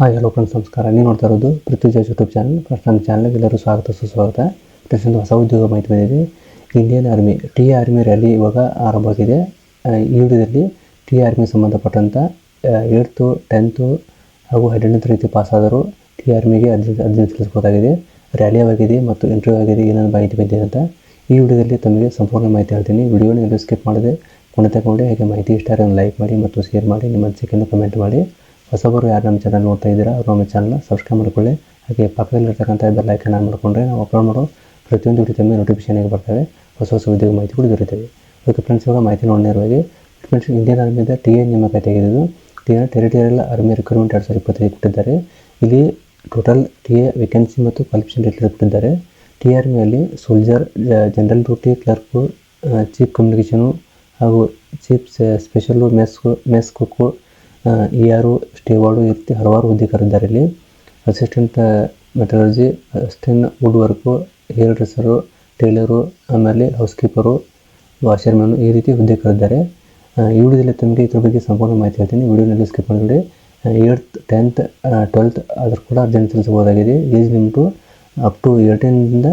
Hi hello friends ನಮಸ್ಕಾರ. ನೀವು ನೋಡ್ತಾ ಇರೋದು ಪೃಥ್ವಿಜಾಜ್ ಯೂಟ್ಯೂಬ್ ಚಾನಲ್ ಫಸ್ಟ್ ನಮ್ಮ ಚಾನಲ್ಗೆ ಎಲ್ಲರೂ ಸ್ವಾಗತ, ಸುಸ್ವಾಗತ. ಪ್ರತಿಯೊಂದು ಹೊಸ ಉದ್ಯೋಗ ಮಾಹಿತಿ ಬಂದಿದೆ. Indian army T army rally ಇವಾಗ ಆರಂಭವಾಗಿದೆ. ಈ ವಿಡಿಯೋದಲ್ಲಿ ಟಿ ಆರ್ಮಿ ಸಂಬಂಧಪಟ್ಟಂಥ ಏಳ್ತು ಟೆಂತು ಹಾಗೂ ಹನ್ನೆರಡನೇ ತರಗತಿ ಪಾಸಾದರು ಟಿ ಆರ್ಮಿಗೆ ಅರ್ಜಿ ಅರ್ಜಿ ಸಲ್ಲಿಸಬಹುದಾಗಿದೆ ರ್ಯಾಲಿ ಆಗಿದೆ ಮತ್ತು ಇಂಟರ್ವ್ಯೂ ಆಗಿದೆ ಏನೇನು ಮಾಹಿತಿ ಬಂದಿದೆ ಅಂತ ಈ ವಿಡಿಯೋದಲ್ಲಿ ತಮಗೆ ಸಂಪೂರ್ಣ ಮಾಹಿತಿ ಹೇಳ್ತೀನಿ. ವಿಡಿಯೋನ ಎಲ್ಲೂ ಸ್ಕಿಪ್ ಮಾಡದೆ ಕೊನೆ ತಗೊಂಡು ಹಾಗೆ ಮಾಹಿತಿ ಇಷ್ಟ ಲೈಕ್ ಮಾಡಿ ಮತ್ತು ಶೇರ್ ಮಾಡಿ. ನಿಮ್ಮ ಅನಿಸಿಕೆಯನ್ನು ಕಮೆಂಟ್ ಮಾಡಿ. ಹೊಸಬರು ಯಾರು ನಮ್ಮ ಚಾನಲ್ ನೋಡ್ತಾ ಇದ್ದೀರಾ, ಅವರು ನಮ್ಮ ಚಾನಲ್ನ ಸಬ್ಸ್ಕ್ರೈಬ್ ಮಾಡಿಕೊಳ್ಳಿ. ಹಾಗೆ ಪಕ್ಕದಲ್ಲಿರ್ತಕ್ಕಂಥ ಬೆಲ್ ಐಕನ್ ಆನ್ ಮಾಡಿಕೊಂಡ್ರೆ ನಾವು ಅಪ್ಲೋಡ್ ಮಾಡೋ ಪ್ರತಿಯೊಂದು ವಿಡಿಯೋ ತಮಗೆ ನೋಟಿಫಿಕೇಶನ್ ಆಗಿ ಬರ್ತವೆ. ಹೊಸ ಹೊಸ ಉದ್ಯೋಗ ಮಾಹಿತಿ ಕೂಡ ದೊರೆಯುತ್ತವೆ. ಓಕೆ ಫ್ರೆಂಡ್ಸ್ ಇವಾಗ ಮಾಹಿತಿ ನೋಡಿರುವಾಗೆ ಫ್ರೆಂಡ್ಸ್ ಇಂಡಿಯನ್ ಆರ್ಮಿಯಿಂದ ಟಿ ಎ ನೇಮಕಾತಿ ತೆಗೆದಿದ್ದು T N territorial army recruitment ಎರಡು ಸಾವಿರದ ಇಪ್ಪತ್ತೈದು ಕೊಟ್ಟಿದ್ದಾರೆ. ಇಲ್ಲಿ ಟೋಟಲ್ ಟಿ ಎ ವೇಕೆನ್ಸಿ ಮತ್ತು ಕ್ವಾಲಿಫಿಕೇಷನ್ ರೇಟ್ ಕೊಟ್ಟಿದ್ದಾರೆ. T ಆರ್ಮಿಯಲ್ಲಿ soldier general duty clerk chief communication ಹಾಗೂ chief special mess mess cook E R steward ಈ ರೀತಿ ಹಲವಾರು ಹುದ್ದೆಗಾರಿದ್ದಾರೆ ಇಲ್ಲಿ assistant metallurgy assistant wood work hair dresser tailor ಆಮೇಲೆ ಹೌಸ್ ಕೀಪರು ವಾಷರ್ಮ್ಯಾನು ಈ ರೀತಿ ಹುದ್ದೆ ಕರೆದಿದ್ದಾರೆ ಈ ವಿಡಿಯೋದಲ್ಲಿ ತಮಗೆ ಇದ್ರ ಬಗ್ಗೆ ಸಂಪೂರ್ಣ ಮಾಹಿತಿ ಹೇಳ್ತೀನಿ. ವಿಡಿಯೋನಲ್ಲಿ ಸ್ಕಿಪ್ ಮಾಡಿಬಿಡಿ. ಏಯ್ತ್ ಟೆಂತ್ ಟ್ವೆಲ್ತ್ ಆದರೂ ಕೂಡ ಅರ್ಜೆಂಟ್ ಸಲ್ಲಿಸಬಹುದಾಗಿದೆ ಏಜ್ ಲಿಮಿಟು ಅಪ್ ಟು ಏಯ್ಟೀನಿಂದ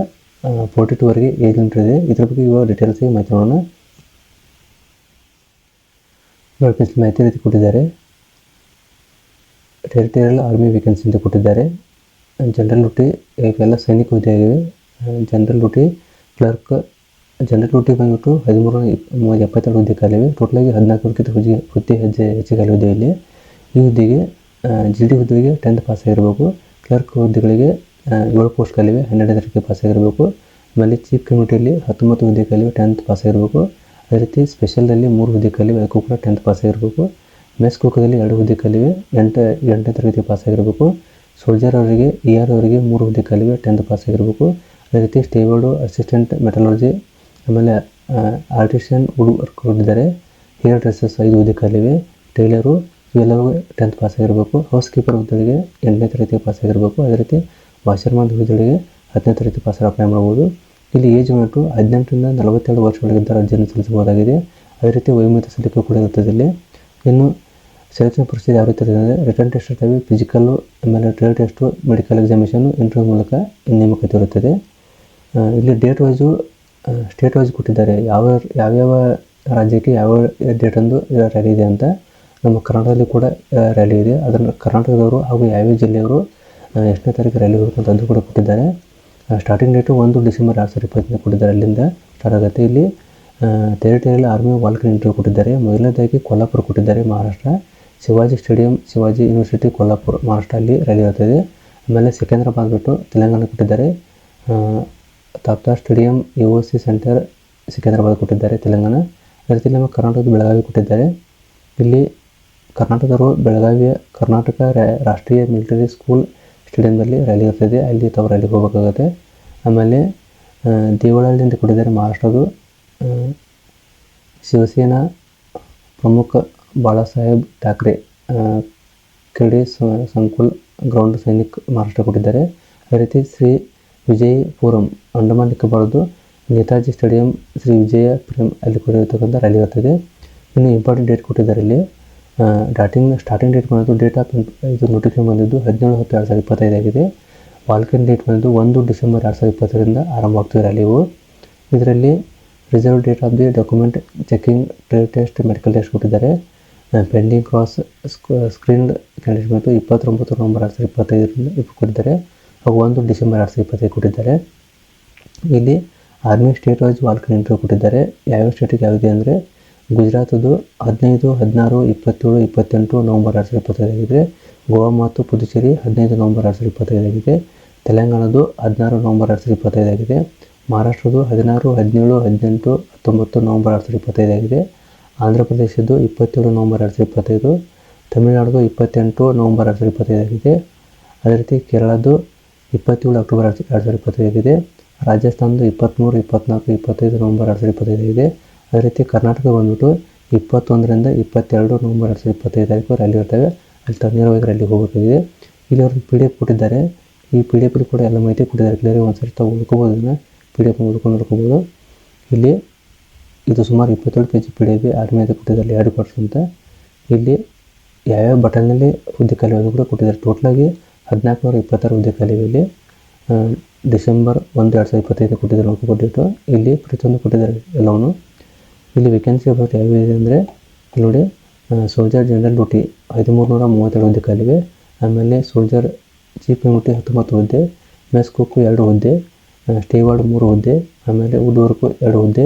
ಫೋರ್ಟಿ ಟೂವರೆಗೆ ಏಜ್ ಲಿಮಿಟ್ ಇದೆ. ಇದ್ರ ಬಗ್ಗೆ ಇವಾಗ ಡೀಟೇಲ್ಸಿಗೆ ಮಾಹಿತಿ ನೋಡೋಣ. ಮಾಹಿತಿ ರೀತಿ ಕೊಟ್ಟಿದ್ದಾರೆ. ಟೆರಿಟರಿಯಲ್ ಆರ್ಮಿ ವೇಕೆನ್ಸಿ ಅಂತ ಕೊಟ್ಟಿದ್ದಾರೆ ಜನರಲ್ ಡ್ಯೂಟಿ ಇವೆಲ್ಲ ಸೈನಿಕ ಹುದ್ದೆ ಆಗಿವೆ general duty clerk general duty ಬಂದ್ಬಿಟ್ಟು ಹದಿಮೂರು ಮೂವತ್ತು ಎಪ್ಪತ್ತೆರಡು ಹುದ್ದೆ ಖಾಲಿವೆ ಟೋಟಲಾಗಿ ಹದಿನಾಲ್ಕು ಹುದ್ದೆ ಹುದ್ದೆ ಹೆಜ್ಜೆ ಹೆಚ್ಚು ಖಾಲಿ ಹುದ್ದೆ ಇಲ್ಲಿ ಈ ಹುದ್ದೆಗೆ ಜಿ ಡಿ ಹುದ್ದೆಗೆ ಟೆಂತ್ ಪಾಸ್ ಆಗಿರಬೇಕು ಕ್ಲರ್ಕ್ ಹುದ್ದೆಗಳಿಗೆ ಏಳು ಪೋಸ್ಟ್ ಖಾಲಿವೆ ಹನ್ನೆರಡನೇ ತರಗತಿ ಪಾಸ್ ಆಗಿರಬೇಕು ಆಮೇಲೆ ಚೀಫ್ ಕಮಿಟಿಯಲ್ಲಿ ಹತ್ತೊಂಬತ್ತು ಹುದ್ದೆ ಖಾಲಿವೆ ಟೆಂತ್ ಪಾಸ್ ಆಗಿರಬೇಕು ಅದೇ ರೀತಿ ಸ್ಪೆಷಲಲ್ಲಿ ಮೂರು ಹುದ್ದೆ ಖಾಲಿವೆ ಅದಕ್ಕೂ ಕೂಡ ಟೆಂತ್ ಪಾಸ್ ಆಗಿರಬೇಕು ಮೆಸ್ ಕುಕ್ಕದಲ್ಲಿ ಎರಡು ಹುದ್ದೆ ಕಲಿವೆ ಎಂಟು, ಎಂಟನೇ ತರಗತಿ ಪಾಸ್ ಆಗಿರಬೇಕು ಸೋಲ್ಜರ್ ಅವರಿಗೆ, ಇ ಆರ್ ಅವರಿಗೆ ಮೂರು ಹುದ್ದೆ ಕಲಿವೆ ಟೆಂತ್ ಪಾಸ್ ಆಗಿರಬೇಕು ಅದೇ ರೀತಿ ಸ್ಟೇಬರ್ಡು ಅಸಿಸ್ಟೆಂಟ್ ಮೆಟಲರ್ಜಿ, ಆಮೇಲೆ ಆರ್ಟಿಷಿಯನ್ ವುಡ್ ವರ್ಕ್ ಹೊಂದಿದ್ದಾರೆ ಹೇರ್ ಡ್ರೆಸ್ಸಸ್ ಐದು ಹುದ್ದೆ ಕಲಿವೆ ಟೈಲರು ಇವೆಲ್ಲವೂ ಟೆಂತ್ ಪಾಸ್ ಆಗಿರಬೇಕು ಹೌಸ್ ಕೀಪರ್ ಹುದ್ದೆಗಳಿಗೆ ಎಂಟನೇ ತರಗತಿ ಪಾಸ್ ಆಗಿರಬೇಕು ಅದೇ ರೀತಿ ವಾಷರ್ಮನ್ ಹುದ್ದೆಗಳಿಗೆ ಹತ್ತನೇ ತರಗತಿ ಪಾಸ್ ಅಪ್ಲೈ ಮಾಡ್ಬೋದು ಇಲ್ಲಿ ಏಜ್ ಬಂದ್ಬಿಟ್ಟು ಹದಿನೆಂಟರಿಂದ ನಲವತ್ತೆರಡು ವರ್ಷಗಳಿಂದ ಅರ್ಜಿಯನ್ನು ಸಲ್ಲಿಸಬಹುದಾಗಿದೆ. ಅದೇ ರೀತಿ ವೈಮಿತ ಸಲ್ಲಿಕೆ ಕೂಡ ಇರುತ್ತದೆ ಇಲ್ಲಿ. ಇನ್ನು ಸೆಲೆಕ್ಷನ್ ಪ್ರೊಸೀಜರ್ ಯಾವ ರೀತಿ ಇರ್ತದೆ ರಿಟರ್ನ್ ಟೆಸ್ಟ್ ಇರ್ತವೆ ಫಿಸಿಕಲ್ಲು ಆಮೇಲೆ trade test medical examination interview ಮೂಲಕ ನೇಮಕಾತಿ ಇರುತ್ತದೆ ಇಲ್ಲಿ ಡೇಟ್ ವೈಸು ಸ್ಟೇಟ್ ವೈಸ್ ಕೊಟ್ಟಿದ್ದಾರೆ. ಯಾವ, ಯಾವ್ಯಾವ ರಾಜ್ಯಕ್ಕೆ ಯಾವ ಡೇಟಂದು ರ್ಯಾಲಿ ಇದೆ ಅಂತ ನಮ್ಮ ಕರ್ನಾಟಕದಲ್ಲಿ ಕೂಡ ರ್ಯಾಲಿ ಇದೆ. ಅದನ್ನು ಕರ್ನಾಟಕದವರು ಹಾಗೂ ಯಾವ್ಯಾವ ಜಿಲ್ಲೆಯವರು ಎಷ್ಟನೇ ತಾರೀಕು ರ್ಯಾಲಿ ಹೋಗುತ್ತೆ ಅದು ಕೂಡ ಕೊಟ್ಟಿದ್ದಾರೆ. ಸ್ಟಾರ್ಟಿಂಗ್ ಡೇಟು ಒಂದು ಡಿಸೆಂಬರ್ ಎರಡು ಸಾವಿರದ ಇಪ್ಪತ್ತನೇ ಕೊಟ್ಟಿದ್ದಾರೆ ಅಲ್ಲಿಂದ ಸ್ಟಾರ್ಟ್ ಆಗುತ್ತೆ. ಇಲ್ಲಿ ಟೆರಿಟರಿಯಲ್ ಆರ್ಮಿ ವಾಲ್ಕನ್ ಇಂಟರ್ವ್ಯೂ ಕೊಟ್ಟಿದ್ದಾರೆ. ಮೊದಲನೇದಾಗಿ ಕೊಲ್ಲಾಪುರ ಕೊಟ್ಟಿದ್ದಾರೆ ಮಹಾರಾಷ್ಟ್ರ. ಶಿವಾಜಿ ಸ್ಟೇಡಿಯಂ, ಶಿವಾಜಿ ಯೂನಿವರ್ಸಿಟಿ, ಕೊಲ್ಲಾಪುರ ಮಹಾರಾಷ್ಟ್ರ ಅಲ್ಲಿ ರ್ಯಾಲಿ ಇರ್ತದೆ ಆಮೇಲೆ ಸಿಕಂದ್ರಾಬಾದ್ ಬಿಟ್ಟು ತೆಲಂಗಾಣ ಕೊಟ್ಟಿದ್ದಾರೆ. Tapta stadium U O C centre Secunderabad ಕೊಟ್ಟಿದ್ದಾರೆ ತೆಲಂಗಾಣ. ಅದೇ ರೀತಿ ನಮ್ಮ ಕರ್ನಾಟಕದ ಬೆಳಗಾವಿ ಕೊಟ್ಟಿದ್ದಾರೆ. ಇಲ್ಲಿ ಕರ್ನಾಟಕದವರು ಬೆಳಗಾವಿಯ ಕರ್ನಾಟಕ ರಾಷ್ಟ್ರೀಯ ಮಿಲಿಟರಿ ಸ್ಕೂಲ್ ಸ್ಟೇಡಿಯಂದಲ್ಲಿ ರ್ಯಾಲಿ ಇರ್ತದೆ ಅಲ್ಲಿ ತಾವು ರ್ಯಾಲಿಗೆ ಹೋಗಬೇಕಾಗುತ್ತೆ. ಆಮೇಲೆ ದೇವಳಹಳ್ಳಿಯಿಂದ ಕೊಟ್ಟಿದ್ದಾರೆ ಮಹಾರಾಷ್ಟ್ರದ್ದು ಶಿವಸೇನಾ ಪ್ರಮುಖ ಬಾಳಾಸಾಹೇಬ್ ಠಾಕ್ರೆ ಕ್ರೀಡೆ ಸಂಕುಲ್ ಗ್ರೌಂಡ್ ಸೈನಿಕ್ ಮಹಾರಾಷ್ಟ್ರ ಕೊಟ್ಟಿದ್ದಾರೆ. ಅದೇ ರೀತಿ ಶ್ರೀ ವಿಜಯಪುರಂ ಅಂಡಮಾನ್ ನಿಕೋಬಾರ್ದು ನೇತಾಜಿ ಸ್ಟೇಡಿಯಂ ಶ್ರೀ ವಿಜಯ ಪ್ರೇಮ್ ಅಲ್ಲಿ ಕೊಟ್ಟಿರ್ತಕ್ಕಂಥ ರ್ಯಾಲಿ ಇರ್ತದೆ ಇನ್ನು ಇಂಪಾರ್ಟೆಂಟ್ ಡೇಟ್ ಕೊಟ್ಟಿದ್ದಾರೆ ಇಲ್ಲಿ. ಡಾಟಿಂಗ್ ಸ್ಟಾರ್ಟಿಂಗ್ ಡೇಟ್ ಬಂದು ಡೇಟ್ ಆಫ್ ಇದು ನೋಟಿಫಿಕೇಶನ್ ಬಂದಿದ್ದು ಹದಿನೇಳು ಹತ್ತು ಎರಡು ಸಾವಿರದ ಇಪ್ಪತ್ತೈದಾಗಿದೆ ವಾಲ್ಕನ್ ಡೇಟ್ ಬಂದಿದ್ದು ಒಂದು ಡಿಸೆಂಬರ್ ಎರಡು ಸಾವಿರದ ಇಪ್ಪತ್ತರಿಂದ ಆರಂಭವಾಗ್ತದೆ ರ್ಯಾಲಿವು ಇದರಲ್ಲಿ reserve date of the document checking trade test medical test ಕೊಟ್ಟಿದ್ದಾರೆ. ಪೆಂಡಿಂಗ್ ಕ್ರಾಸ್ ಸ್ಕ್ರೀನ್ ಕ್ಯಾಂಡಿಡೇಟ್ ಮತ್ತು ಇಪ್ಪತ್ತೊಂಬತ್ತು ನವಂಬರ್ ಎರಡು ಸಾವಿರದ ಇಪ್ಪತ್ತೈದರಿಂದ ಇಪ್ಪ ಕೊಟ್ಟಿದ್ದಾರೆ. ಹಾಗೂ ಒಂದು ಡಿಸೆಂಬರ್ ಎರಡು ಸಾವಿರದ ಇಪ್ಪತ್ತೈದು ಕೊಟ್ಟಿದ್ದಾರೆ. ಇಲ್ಲಿ army state wise walk in interview ಕೊಟ್ಟಿದ್ದಾರೆ. ಯಾವ್ಯಾವ ಸ್ಟೇಟಿಗೆ ಯಾವಿದೆ ಅಂದರೆ ಗುಜರಾತದ್ದು ಹದಿನೈದು, ಹದಿನಾರು, ಇಪ್ಪತ್ತೇಳು, ಇಪ್ಪತ್ತೆಂಟು ನವಂಬರ್ ಎರಡು ಸಾವಿರದ ಇಪ್ಪತ್ತೈದಾಗಿದೆ ಗೋವಾ ಮತ್ತು ಪುದುಚೇರಿ ಹದಿನೈದು ನವಂಬರ್ ಎರಡು ಸಾವಿರದ ಇಪ್ಪತ್ತೈದಾಗಿದೆ ತೆಲಂಗಾಣದ್ದು ಹದಿನಾರು ನವಂಬರ್ ಎರಡು ಸಾವಿರದ ಇಪ್ಪತ್ತೈದಾಗಿದೆ ಮಹಾರಾಷ್ಟ್ರದ್ದು ಹದಿನಾರು, ಹದಿನೇಳು, ಹದಿನೆಂಟು, ಹತ್ತೊಂಬತ್ತು ನವಂಬರ್ ಎರಡು ಸಾವಿರದ ಇಪ್ಪತ್ತೈದಾಗಿದೆ ಆಂಧ್ರ ಪ್ರದೇಶದ್ದು ಇಪ್ಪತ್ತೇಳು ನವಂಬರ್ ಎರಡು ಸಾವಿರದ ಇಪ್ಪತ್ತೈದು ತಮಿಳುನಾಡು ಇಪ್ಪತ್ತೆಂಟು ನವಂಬರ್ ಎರಡು ಸಾವಿರದ ಇಪ್ಪತ್ತೈದಾಗಿದೆ ಅದೇ ರೀತಿ ಕೇರಳದ್ದು ಇಪ್ಪತ್ತೇಳು ಅಕ್ಟೋಬರ್ ಎರಡು ಎರಡು ಸಾವಿರದ ಇಪ್ಪತ್ತೈದಾಗಿದೆ ರಾಜಸ್ಥಾನದ್ದು ಇಪ್ಪತ್ತ್ಮೂರು ಇಪ್ಪತ್ತ್ನಾಲ್ಕು ಇಪ್ಪತ್ತೈದು ನವಂಬರ್ ಎರಡು ಸಾವಿರದ ಇಪ್ಪತ್ತೈದಾಗಿದೆ ಅದೇ ರೀತಿ ಕರ್ನಾಟಕ ಬಂದ್ಬಿಟ್ಟು ಇಪ್ಪತ್ತೊಂದರಿಂದ ಇಪ್ಪತ್ತೆರಡು ನವಂಬರ್ ಎರಡು ಸಾವಿರದ ಇಪ್ಪತ್ತೈದು ತಾರೀಕು ರ್ಯಾಲಿ ಇರ್ತವೆ. ಅಲ್ಲಿ ನೇರವಾಗಿ ರ್ಯಾಲಿ ಹೋಗಬೇಕಾಗಿದೆ. ಇಲ್ಲಿ ಅವ್ರಿಗೆ ಪಿ ಡಿ ಎಫ್ ಕೊಟ್ಟಿದ್ದಾರೆ. ಈ ಪಿ ಡಿ ಎಫ್ ಕೂಡ ಎಲ್ಲ ಮಾಹಿತಿ ಕೊಟ್ಟಿದ್ದಾರೆ. ಕ್ಲಿಯರ್ ಒಂದು ಸರಿ ತಾವು ಅದನ್ನು ಇದನ್ನು. ಪಿ ಡಿ ಎಫ್ ಓದ್ಕೊಂಡು ನೋಡ್ಕೋಬೋದು. ಇಲ್ಲಿ ಇದು ಸುಮಾರು ಇಪ್ಪತ್ತೇಳು page P D F army ಕೊಟ್ಟಿದ್ದಾರೆ ಎರಡು ಅಂತ. ಇಲ್ಲಿ ಯಾವ್ಯಾವ ಬಟನ್ನಲ್ಲಿ ಹುದ್ದೆ ಖಾಲಿ ಅದು ಕೂಡ ಕೊಟ್ಟಿದ್ದಾರೆ. ಟೋಟಲಾಗಿ ಹದಿನಾಲ್ಕು ನೂರ ಇಪ್ಪತ್ತಾರು ಹುದ್ದೆ ಕಲಿವೆ ಇಲ್ಲಿ ಡಿಸೆಂಬರ್ ಒಂದು ಎರಡು ಸಾವಿರದ ಇಪ್ಪತ್ತೈದು ಕೊಟ್ಟಿದ್ದಾರೆ ನೋಡ್ಕೊ ಕೊಟ್ಟಿಟ್ಟು ಇಲ್ಲಿ ಪ್ರತಿಯೊಂದು ಕೊಟ್ಟಿದ್ದಾರೆ ಎಲ್ಲವನ್ನು. ಇಲ್ಲಿ ವೇಕೆನ್ಸಿ ಅಬೌಟ್ ಯಾವ್ಯಾವ ಇದೆ ಅಂದರೆ ನೋಡಿ ಸೋಲ್ಜರ್ ಜನರಲ್ ಡ್ಯೂಟಿ ಹದಿಮೂರು ನೂರ ಮೂವತ್ತೆರಡು ಹುದ್ದೆ ಕಾಲಿವೆ ಆಮೇಲೆ ಸೋಲ್ಜರ್ ಚೀಫ್ ಡ್ಯೂಟಿ ಹತ್ತೊಂಬತ್ತು ಹುದ್ದೆ ಮೆಸ್ ಕುಕ್ಕು ಎರಡು ಹುದ್ದೆ ಸ್ಟೇವಾರ್ಡ್ ಮೂರು ಹುದ್ದೆ, ಆಮೇಲೆ ವುಡ್ ವರ್ಕು ಎರಡು ಹುದ್ದೆ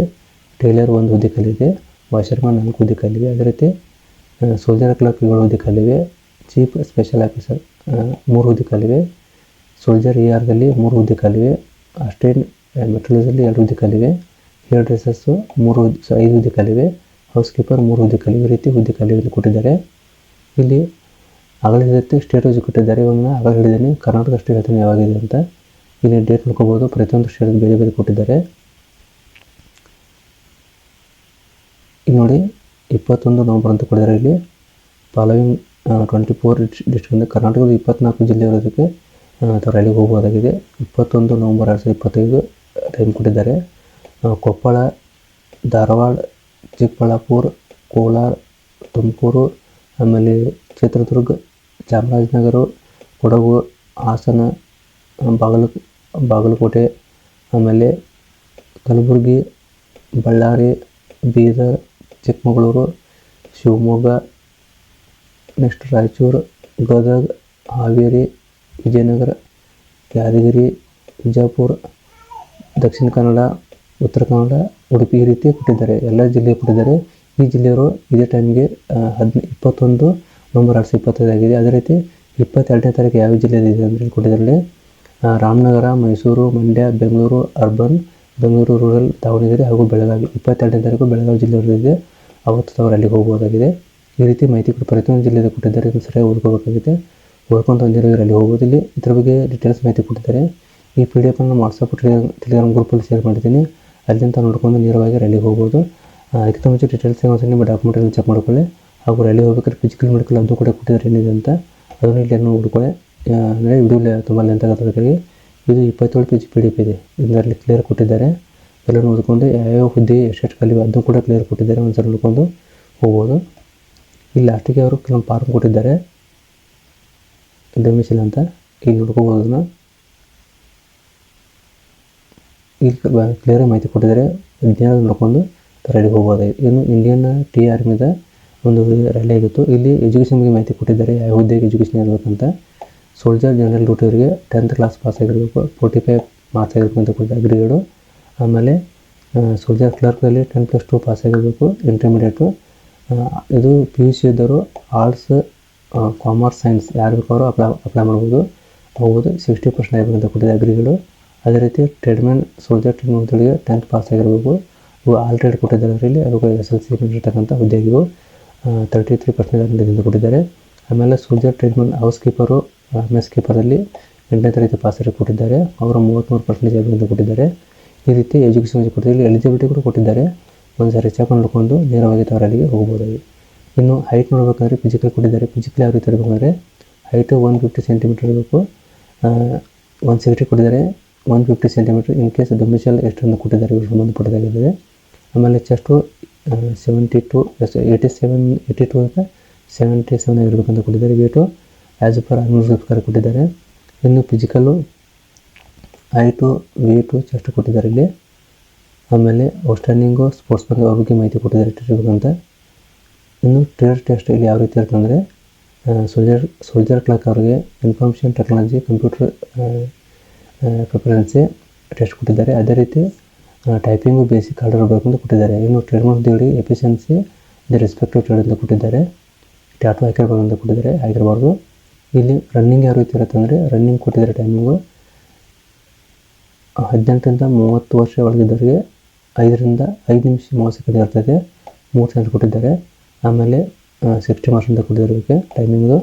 ಟೈಲರ್ ಒಂದು ಹುದ್ದೆ ಖಾಲಿದೆ ವಾಷರ್ಮನ್ ನಾಲ್ಕು ಹುದ್ದೆ ಅದೇ ರೀತಿ ಸೋಲ್ಜರ್ ಕ್ಲರ್ಕ್ ಏಳು ಹುದ್ದೆ ಚೀಪ್ ಚೀಫ್ ಸ್ಪೆಷಲ್ ಆಫೀಸರ್ ಮೂರು ಹುದ್ದೆ ಕಲಿವೆ ಸೋಲ್ಜರ್ ಎ ಆರ್ದಲ್ಲಿ ಮೂರು ಹುದ್ದೆ ಖಾಲಿವೆ ಅಸ್ಟೇನ್ ಅಲ್ಲಿ ಎರಡು ಹುದ್ದೆ ಕಲಿವೆ ಹೇರ್ ಡ್ರೆಸ್ಸಸ್ಸು ಮೂರು ಐದು ಹುದ್ದೆ ಕಲಿವೆ ಹೌಸ್ ಕೀಪರ್ ಮೂರು ಹುದ್ದೆ ಕಲಿವೆ ರೀತಿ ಹುದ್ದೆ ಖಾಲಿವೆ ಕೊಟ್ಟಿದ್ದಾರೆ. ಇಲ್ಲಿ ಆಗಲೇ ಸ್ಟೇಟ್ ವೈಸ್ ಕೊಟ್ಟಿದ್ದಾರೆ. ಇವಾಗ ನಾನು ಆಗಲೇ ಹೇಳಿದ್ದೀನಿ, ಕರ್ನಾಟಕ ಸ್ಟೇಟ್ ಯಾವಾಗಿದೆ ಅಂತ. ಇಲ್ಲಿ ಡೇಟ್ ನೋಡ್ಕೋಬೋದು. ಪ್ರತಿಯೊಂದು ಸ್ಟೇಟ್ ಬೇರೆ ಬೇರೆ ಕೊಟ್ಟಿದ್ದಾರೆ. ಇಲ್ಲಿ ನೋಡಿ, ಇಪ್ಪತ್ತೊಂದು ನವಂಬರ್ ಅಂತ ಕೊಟ್ಟಿದ್ದಾರೆ ಇಲ್ಲಿ. ಫಾಲೋವಿಂಗ್ ಟ್ವೆಂಟಿ ಫೋರ್ ಡಿಸ್ಟ್ರಿಕ್ಟಿಂದ ಕರ್ನಾಟಕದ ಇಪ್ಪತ್ನಾಲ್ಕು ಜಿಲ್ಲೆ ಇರೋದಕ್ಕೆ ರೈಲಿಗೆ ಹೋಗ್ಬೋದಾಗಿದೆ ಇಪ್ಪತ್ತೊಂದು ನವಂಬರ್ ಎರಡು ಸಾವಿರದ ಇಪ್ಪತ್ತೈದು ಟೈಮ್ ಕೊಟ್ಟಿದ್ದಾರೆ. ಕೊಪ್ಪಳ, ಧಾರವಾಡ, ಚಿಕ್ಕಬಳ್ಳಾಪುರ, ಕೋಲಾರ, ತುಮಕೂರು, ಆಮೇಲೆ ಚಿತ್ರದುರ್ಗ, ಚಾಮರಾಜನಗರ, ಕೊಡಗು, ಹಾಸನ, ಬಾಗಲ, ಬಾಗಲಕೋಟೆ, ಆಮೇಲೆ ಕಲಬುರಗಿ, ಬಳ್ಳಾರಿ, ಬೀದರ್ ಚಿಕ್ಕಮಗಳೂರು, ಶಿವಮೊಗ್ಗ ನೆಕ್ಸ್ಟ್ ರಾಯಚೂರು ಗದಗ ಹಾವೇರಿ, ವಿಜಯನಗರ, ಯಾದಗಿರಿ, ಬಿಜಾಪುರ, ದಕ್ಷಿಣ ಕನ್ನಡ, ಉತ್ತರ ಕನ್ನಡ, ಉಡುಪಿ ಈ ರೀತಿ ಕೊಟ್ಟಿದ್ದಾರೆ. ಎಲ್ಲ ಜಿಲ್ಲೆ ಕೊಟ್ಟಿದ್ದಾರೆ. ಈ ಜಿಲ್ಲೆಯವರು ಇದೇ ಟೈಮ್ಗೆ ಹದಿನ, ಇಪ್ಪತ್ತೊಂದು ನವಂಬರ್ ಎರಡು ಸಾವಿರದ ಇಪ್ಪತ್ತೈದು ಆಗಿದೆ. ಅದೇ ರೀತಿ ಇಪ್ಪತ್ತೆರಡನೇ ತಾರೀಕು ಯಾವ ಜಿಲ್ಲೆಯಲ್ಲಿ ಇದೆ ಅಂದರೆ ಕೊಟ್ಟಿದ್ದಾರೆ. ರಾಮನಗರ, ಮೈಸೂರು, ಮಂಡ್ಯ, ಬೆಂಗಳೂರು, ಅರ್ಬನ್ ಬೆಂಗಳೂರು ರೂರಲ್ ದಾವಣಗೆರೆ ಹಾಗೂ ಬೆಳಗಾವಿ, ಇಪ್ಪತ್ತೆರಡನೇ ತಾರೀಕು ಬೆಳಗಾವಿ ಜಿಲ್ಲೆಯವರಿದೆ ಅವತ್ತು ತಾವು ಅಲ್ಲಿಗೆ ಹೋಗ್ಬೋದಾಗಿದೆ ಈ ರೀತಿ ಮಾಹಿತಿ ಪ್ರತಿಯೊಂದು ಜಿಲ್ಲೆಯಲ್ಲಿ ಕೊಟ್ಟಿದ್ದಾರೆ ಇದನ್ನು ಸರಿಯಾಗಿ ಓದ್ಕೋಬೇಕಾಗಿದೆ. ಓದ್ಕೊಂಡು ಬಂದಿರೋರು ಅಲ್ಲಿ ಹೋಗೋದಿಲ್ಲ ಇಲ್ಲಿ ಇದ್ರ ಬಗ್ಗೆ ಡೀಟೇಲ್ಸ್ ಮಾಹಿತಿ ಕೊಟ್ಟಿದ್ದಾರೆ. ಈ ಪಿ ಡಿ ಎಫನ್ನು ವಾಟ್ಸಪ್ ಟೆಲಿಗ್ರಾಮ್ ಗ್ರೂಪಲ್ಲಿ ಶೇರ್ ಮಾಡಿದ್ದೀನಿ. ಅಲ್ಲಿಂದ ನೋಡ್ಕೊಂಡು ನೇರವಾಗಿ ರ್ಯಾಲಿಗೆ ಹೋಗ್ಬೋದು ಅದಕ್ಕಿಂತ ಮುಂಚೆ ಡೀಟೇಲ್ಸ್ ಒಂದ್ಸಲ ನಿಮ್ಮ ಡಾಕ್ಯುಮೆಂಟನ್ನು ಚೆಕ್ ಮಾಡ್ಕೊಳ್ಳಿ. ಹಾಗೂ ರ್ಯಾಲಿ ಹೋಗ್ಬೇಕಾದ್ರೆ ಫಿಸಿಕಲ್ ಮೆಡಿಕಲ್ ಅದು ಕೂಡ ಕೊಟ್ಟಿದ್ದಾರೆ ಏನಿದೆ ಅಂತ. ಅದನ್ನು ಇಲ್ಲಿ ನೋಡ್ಕೊಳ್ಳಿ ಅಂದರೆ ವಿಡಿಯೋ ತುಂಬ ಲೆಂತ್ ಆಗೋದಕ್ಕೆ ಇದು ಇಪ್ಪತ್ತೇಳು ಪೇಜ್ ಪಿ ಡಿ ಎಫ್ ಇದೆ ಇದರಲ್ಲಿ ಕ್ಲಿಯರ್ ಕೊಟ್ಟಿದ್ದಾರೆ. ಎಲ್ಲ ನೋಡಿಕೊಂಡು ಯಾವ್ಯಾವ ಹುದ್ದೆ, ಎಷ್ಟೆಷ್ಟು ಕಲಿವೆ ಅದನ್ನು ಕೂಡ ಕ್ಲಿಯರ್ ಕೊಟ್ಟಿದ್ದಾರೆ. ಒಂದ್ಸಲ ನೋಡ್ಕೊಂಡು ಹೋಗ್ಬೋದು. ಇಲ್ಲಿ ಲಾಸ್ಟಿಗೆ ಅವರು ಕೆಲವೊಂದು ಫಾರ್ಮ್ ಕೊಟ್ಟಿದ್ದಾರೆ. ಡೊಮಿಸಿಲ್ ಅಂತ. ಇಲ್ಲಿ ನೋಡ್ಕೋಬೋದು ಅದನ್ನು. ಇಲ್ಲಿ ಕ್ಲಿಯರ್ ಮಾಹಿತಿ ಕೊಟ್ಟಿದ್ದಾರೆ. ವಿಜ್ಞಾನ ನೋಡ್ಕೊಂಡು ರೈಲಿಗೆ ಹೋಗ್ಬೋದು. ಇನ್ನು ಇಂಡಿಯನ್ ಟಿ ಆರ್ಮಿದ ಒಂದು ರ್ಯಾಲಿ ಆಗಿತ್ತು. ಇಲ್ಲಿ ಎಜುಕೇಷನ್ ಬಗ್ಗೆ ಮಾಹಿತಿ ಕೊಟ್ಟಿದ್ದಾರೆ. ಯಾವ ಹುದ್ದೆಗೆ ಎಜುಕೇಷನ್ ಇರಬೇಕಂತ ಸೋಲ್ಜರ್ ಜನರಲ್ ಡ್ಯೂಟಿಯವರಿಗೆ ಟೆಂತ್ ಕ್ಲಾಸ್ ಪಾಸ್ ಆಗಿರಬೇಕು ಫೋರ್ಟಿ ಫೈವ್ ಮಾರ್ಕ್ಸ್ ಆಗಿರಬೇಕು ಅಂತ ಕೊಟ್ಟಿದ್ದಾರೆ ಗ್ರೇಡು ಆಮೇಲೆ ಸೋಲ್ಜರ್ ಕ್ಲರ್ಕಲ್ಲಿ ಟೆನ್ ಪ್ಲಸ್ ಟು ಪಾಸ್ ಆಗಿರಬೇಕು ಇಂಟರ್ಮೀಡಿಯೇಟು ಇದು ಪಿ ಯು ಸಿ ಇದ್ದವರು ಆರ್ಟ್ಸ್ ಕಾಮರ್ಸ್ ಸೈನ್ಸ್ ಯಾರು ಬೇಕಾದ್ರು ಅಪ್ಲೈ ಅಪ್ಲೈ ಮಾಡ್ಬೋದು. ಹೋಗ್ಬೋದು ಸಿಕ್ಸ್ಟಿ ಪರ್ಸೆಂಟ್ ಆಗಿರಬೇಕು ಅಂತ ಕೊಟ್ಟಿದ್ದಾರೆ ಅಗ್ರಿಗಳು ಅದೇ ರೀತಿ ಟ್ರೇಡ್ಮೆನ್ ಸೋಲ್ಜರ್ ಟ್ರೇಡ್ಮೆಂಟ್ಗಳಿಗೆ ಟೆಂತ್ ಪಾಸ್ ಆಗಿರಬೇಕು. ಇವು ಆಲ್ ಟ್ರೇಡ್ ಕೊಟ್ಟಿದ್ದಾರೆ ಅದರಲ್ಲಿ. ಅವರು ಎಸ್ ಎಲ್ ಸಿ ಇರ್ತಕ್ಕಂಥ ಹುದ್ದೆಗಿವು ತರ್ಟಿ ತ್ರೀ ಪರ್ಸೆಂಟ್ ಕೊಟ್ಟಿದ್ದಾರೆ. ಆಮೇಲೆ soldier tradesmen house keeper mess ಅಲ್ಲಿ ಎಂಟನೇ ತರಗತಿ ಪಾಸ್ ಆಗಿ ಕೊಟ್ಟಿದ್ದಾರೆ. ಅವರು ಮೂವತ್ತ್ಮೂರು ಪರ್ಸೆಂಟೇಜ್ ಅಂತ ಕೊಟ್ಟಿದ್ದಾರೆ. ಈ ರೀತಿ ಎಜುಕೇಷನ್ ಕೊಟ್ಟಿದ್ದಾರೆ. ಎಲಿಜಿಬಿಲಿಟಿ ಕೂಡ ಕೊಟ್ಟಿದ್ದಾರೆ. ಒಂದು ಸಾರಿ ಚೆಕ್ ನೋಡಿಕೊಂಡು ನೇರವಾಗಿ ತವರಲ್ಲಿಗೆ ಹೋಗಬಹುದು ಇನ್ನು ಹೈಟ್ ನೋಡಬೇಕಾದ್ರೆ ಫಿಸಿಕಲ್ ಕೊಟ್ಟಿದ್ದಾರೆ. ಫಿಸಿಕಲ್ ಯಾವ ರೀತಿ ಇರಬೇಕಂದ್ರೆ ಹೈಟ್ ಒನ್ ಫಿಫ್ಟಿ ಸೆಂಟಿಮೀಟರ್ ಇರಬೇಕು. ಒನ್ ಸಿಕ್ಸ್ಟಿ ಕೊಟ್ಟಿದ್ದಾರೆ. One fifty centimetre in case domicile ಎಷ್ಟನ್ನು ಕೊಟ್ಟಿದ್ದಾರೆ ಇವರು ಸಂಬಂಧಪಟ್ಟದಾಗಿದ್ದಾರೆ ಆಮೇಲೆ chest seventy two eighty seven eighty two ಅಂತ ಸೆವೆಂಟಿ ಸೆವೆನ್ ಆಗಿರ್ಬೇಕಂತ ಕೊಟ್ಟಿದ್ದಾರೆ. ವೇಟು ಆ್ಯಸ್ ಪರ್ ಅನ್ಯೂಸ್ ಪ್ರಕಾರ ಕೊಟ್ಟಿದ್ದಾರೆ. ಇನ್ನು ಫಿಸಿಕಲ್ಲು ಹೈಟು ವೇಟು ಚೆಸ್ಟ್ ಕೊಟ್ಟಿದ್ದಾರೆ ಇಲ್ಲಿ. ಆಮೇಲೆ ಔಟ್ಸ್ಟ್ಯಾಂಡಿಂಗು ಸ್ಪೋರ್ಟ್ಸ್ ಬಗ್ಗೆ ಅವ್ರ ಬಗ್ಗೆ ಮಾಹಿತಿ ಕೊಟ್ಟಿದ್ದಾರೆ ಅಂತ. ಇನ್ನು ಟ್ರೇಡ್ ಟೆಸ್ಟ್ ಇಲ್ಲಿ ಯಾವ ರೀತಿ ಇರ್ತಂದರೆ ಸೋಲ್ಜರ್ ಸೋಲ್ಜರ್ ಕ್ಲಾಕ್ ಅವರಿಗೆ information technology computer proficiency test ಕೊಟ್ಟಿದ್ದಾರೆ. ಅದೇ ರೀತಿ ಟೈಪಿಂಗು ಬೇಸಿಕ್ ಆರ್ಡರ್ ಇರಬೇಕು ಅಂತ ಕೊಟ್ಟಿದ್ದಾರೆ. ಇನ್ನು ಟ್ರೇಡ್ ದೇವ್ರಿ ಎಫಿಷಿಯನ್ಸಿ ದ ರೆಸ್ಪೆಕ್ಟಿವ್ ಟ್ರೇಡ್ ಅಂತ ಕೊಟ್ಟಿದ್ದಾರೆ. ಟ್ಯಾಟೋ ಹಾಕಿರ್ಬೇಕು ಅಂತ ಕೊಟ್ಟಿದ್ದಾರೆ ಆಗಿರಬಾರ್ದು ಇಲ್ಲಿ ರನ್ನಿಂಗ್ ಯಾವ ರೀತಿ ಇರುತ್ತೆ ಅಂದರೆ ರನ್ನಿಂಗ್ ಕೊಟ್ಟಿದ್ದಾರೆ ಟೈಮಿಂಗು ಹದಿನೆಂಟರಿಂದ ಮೂವತ್ತು ವರ್ಷ ಒಳಗಿದ್ದವರಿಗೆ ಐದರಿಂದ ಐದು ನಿಮಿಷ ಮೂವತ್ತು ಸೆಕೆಂಡ್ ಇರ್ತದೆ. ಮೂರು ಸೆಕೆಂಡ್ ಕೊಟ್ಟಿದ್ದಾರೆ. ಆಮೇಲೆ ಸಿಕ್ಸ್ಟಿ ಮಾರ್ಕ್ಸ್ ಅಂತ ಕೊಟ್ಟಿದ್ದಾರೆ ಇದಕ್ಕೆ ಟೈಮಿಂಗು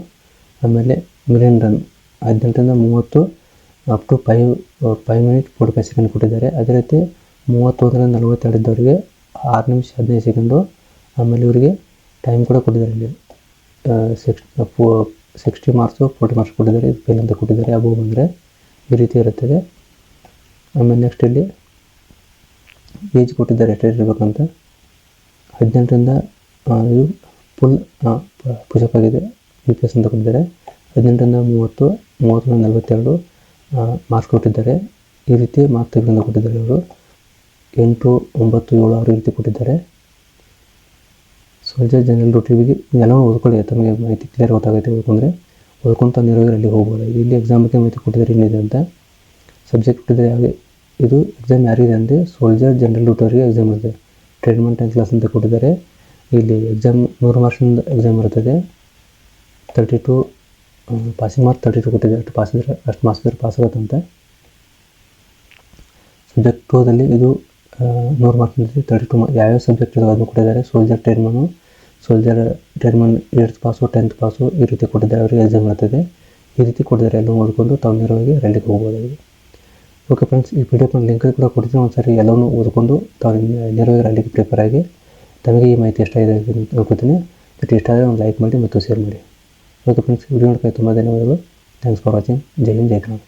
ಆಮೇಲೆ ಮಿಲಿಯನ್ ರನ್ ಹದಿನೆಂಟರಿಂದ ಮೂವತ್ತು up to five five minute forty five second ಕೊಟ್ಟಿದ್ದಾರೆ. ಅದೇ ರೀತಿ ಮೂವತ್ತೊಂದರಿಂದ ನಲವತ್ತೆರಡು ಇದ್ದವರಿಗೆ ಆರು ನಿಮಿಷ ಹದಿನೈದು ಸೆಕೆಂಡು ಆಮೇಲೆ ಇವರಿಗೆ ಟೈಮ್ ಕೂಡ ಕೊಟ್ಟಿದ್ದಾರೆ ಇಲ್ಲಿ. ಸಿಕ್ಸ್ ಫೋ ಸಿಕ್ಸ್ಟಿ ಮಾರ್ಕ್ಸು ಫೋರ್ಟಿ ಮಾರ್ಕ್ಸ್ ಕೊಟ್ಟಿದ್ದಾರೆ ಫೇಲ್ ಅಂತ ಕೊಟ್ಟಿದ್ದಾರೆ ಅಬೋ ಬಂದರೆ ಈ ರೀತಿ ಇರುತ್ತದೆ ಆಮೇಲೆ ನೆಕ್ಸ್ಟ್ ಇಲ್ಲಿ ಏಜ್ ಕೊಟ್ಟಿದ್ದಾರೆ, ಎಷ್ಟೇ ಇರಬೇಕಂತ. ಹದಿನೆಂಟರಿಂದ ಇದು ಫುಲ್ ಪುಷಪ್ ಆಗಿದೆ ಯು ಪಿ ಎಸ್ ಅಂತ ಕೊಟ್ಟಿದ್ದಾರೆ. ಹದಿನೆಂಟರಿಂದ ಮೂವತ್ತು, ಮೂವತ್ತರಿಂದ ನಲವತ್ತೆರಡು ಮಾರ್ಕ್ಸ್ ಕೊಟ್ಟಿದ್ದಾರೆ. ಈ ರೀತಿ ಮಾರ್ಕ್ ತೆಗೆದು ಕೊಟ್ಟಿದ್ದಾರೆ ಇವರು. ಎಂಟು, ಒಂಬತ್ತು, ಏಳು, ಆರು ರೀತಿ ಕೊಟ್ಟಿದ್ದಾರೆ. ಸೋಲ್ಜರ್ ಜನರಲ್ ಡ್ಯೂಟಿಗೆ ಎಲ್ಲವೂ ಓದ್ಕೊಳ್ಳಿ, ತಮಗೆ ಮಾಹಿತಿ ಕ್ಲಿಯರ್ ಗೊತ್ತಾಗುತ್ತೆ ಓದ್ಕೊಂಡ್ರೆ ಓದ್ಕೊಂತ ನೇರವಾಗಿ ಅಲ್ಲಿ ಹೋಗ್ಬೋದು. ಇಲ್ಲಿ ಎಕ್ಸಾಮ್ ಬಗ್ಗೆ ಮಾಹಿತಿ ಕೊಟ್ಟಿದ್ದಾರೆ ಏನಿದೆ ಅಂತ. ಸಬ್ಜೆಕ್ಟ್ ಕೊಟ್ಟಿದ್ದಾರೆ ಯಾವ ಇದು ಎಕ್ಸಾಮ್ ಯಾರಿದೆ ಅಂದರೆ ಸೋಲ್ಜರ್ ಜನರಲ್ ರೂಟವರಿಗೆ ಎಕ್ಸಾಮ್ ಇರುತ್ತೆ. ಟ್ರೀಟ್ಮೆಂಟ್ ಆ್ಯಂಡ್ ಕ್ಲಾಸ್ ಅಂತ ಕೊಟ್ಟಿದ್ದಾರೆ. ಇಲ್ಲಿ ಎಕ್ಸಾಮ್ ನೂರು ಮಾರ್ಕ್ಸಿಂದ ಎಕ್ಸಾಮ್ ಇರ್ತದೆ thirty two passing mark thirty two ಕೊಟ್ಟಿದ್ದಾರೆ. ಅಷ್ಟು ಪಾಸ್ ಇದ್ರೆ, ಅಷ್ಟು ಮಾರ್ಕ್ಸ್ ಇದ್ರೆ ಪಾಸ್ ಆಗುತ್ತಂತೆ ಸಬ್ಜೆಕ್ಟ್ ಟೂದಲ್ಲಿ ಇದು ನೂರು ಮಾರ್ಕ್ಸ್ ತರ್ಟಿ ಟು ಯಾವ್ಯಾವ ಸಬ್ಜೆಕ್ಟ್ ಇದಾವೆ ಅದನ್ನು ಕೊಟ್ಟಿದ್ದಾರೆ. Soldier tradesman soldier German eighth pass tenth pass ಈ ರೀತಿ ಕೊಟ್ಟಿದ್ದಾರೆ, ಅವರಿಗೆ ಎಕ್ಸಾಮ್ ಇರ್ತದೆ ಈ ರೀತಿ ಕೊಟ್ಟಿದ್ದಾರೆ ಎಲ್ಲ ಓದ್ಕೊಂಡು ತಾವು ನೇರವಾಗಿ ರೈಲಿಗೆ ಹೋಗ್ಬೋದಾಗಿದೆ. ಓಕೆ ಫ್ರೆಂಡ್ಸ್ ಈ ಪಿ ಡಿ ಲಿಂಕ್ ಕೂಡ ಕೊಡ್ತೀನಿ ಒಂದ್ಸರಿ ಎಲ್ಲವನ್ನೂ ಓದ್ಕೊಂಡು ತಾವು ನೇರವಾಗಿ ರೈಲಿಗೆ ಪ್ರಿಪೇರ್ ಆಗಿ ತಮಗೆ ಈ ಮಾಹಿತಿ ಇಷ್ಟ ಇದೆ ಅಂತ ತಿಳ್ಕೊತೀನಿ ಬಟ್ ಇಷ್ಟ ಆದರೆ ಒಂದು ಲೈಕ್ ಮಾಡಿ ಮತ್ತು ಶೇರ್ ಮಾಡಿ. ಓಕೆ ಫ್ರೆಂಡ್ಸ್ ವಿಡಿಯೋ ನೋಡ್ಕೊಂಡು ತುಂಬ ಧನ್ಯವಾದಗಳು. ಥ್ಯಾಂಕ್ಸ್ ಫಾರ್ ವಾಚಿಂಗ್ ಜೈ ಹಿಂದ್, ಜೈ ಕನ್ನಡ